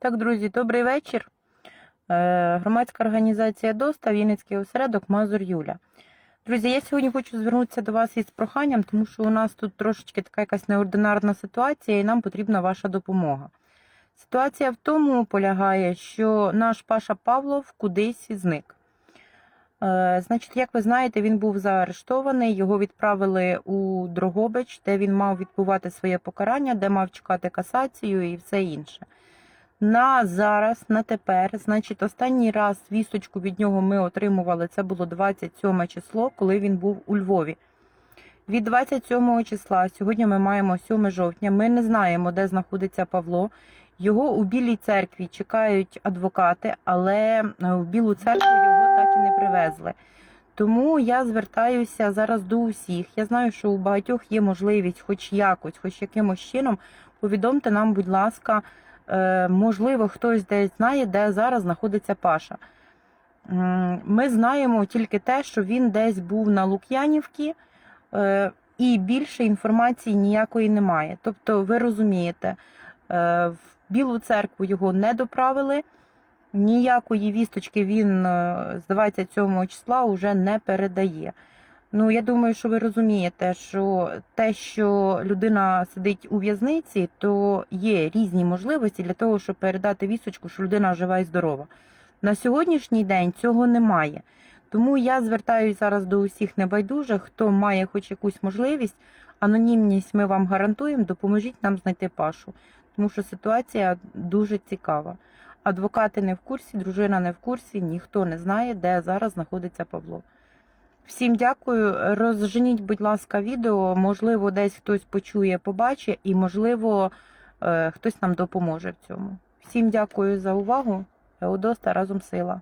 Так, друзі, добрий вечір. Е, Громадська організація ДОСТА, Вінницький осередок Мазур Юля. Друзі, я сьогодні хочу звернутися до вас із проханням, тому що у нас тут трошечки така якась неординарна ситуація, і нам потрібна ваша допомога. Ситуація в тому полягає, що наш Паша Павлов кудись зник. Е, Значить, як ви знаєте, він був заарештований, його відправили у Дрогобич, де він мав відбувати своє покарання, де мав чекати касацію і все інше. На зараз, на тепер, значить, останній раз вісточку від нього ми отримували. Це було 27 число, коли він був у Львові. Від 27 числа, сьогодні ми маємо 7 жовтня. Ми не знаємо, де знаходиться Павло. Його у Білій церкві чекають адвокати, але е, в Білу церкву його так і не привезли. Тому я звертаюся зараз до усіх. Я знаю, що у багатьох є можливість, хоч якось, хоч якимось чином, повідомте нам, будь ласка, можливо, хтось десь знає, де зараз знаходиться Паша. Ми знаємо тільки те, що він десь був на Лук'янівці, е, і більше інформації ніякої немає. Тобто, ви розумієте, е, в Білу церкву його не доправили. Ніякої вісточки він е, з 27 числа вже не передає. Ну, я думаю, що ви розумієте, що те, що людина сидить у в'язниці, то є різні можливості для того, щоб передати вісточку, що людина жива і здорова. На сьогоднішній день цього немає. Тому я звертаюся зараз до усіх небайдужих, хто має хоч якусь можливість, анонімність ми вам гарантуємо, допоможіть нам знайти Пашу, тому що ситуація дуже цікава. Адвокати не в курсі, дружина не в курсі, ніхто не знає, де зараз знаходиться Павло. Всім дякую. Розженіть, будь ласка, відео. Можливо, десь хтось почує, побачить, і, можливо, е, хтось нам допоможе в цьому. Всім дякую за увагу. Еодоста разом сила.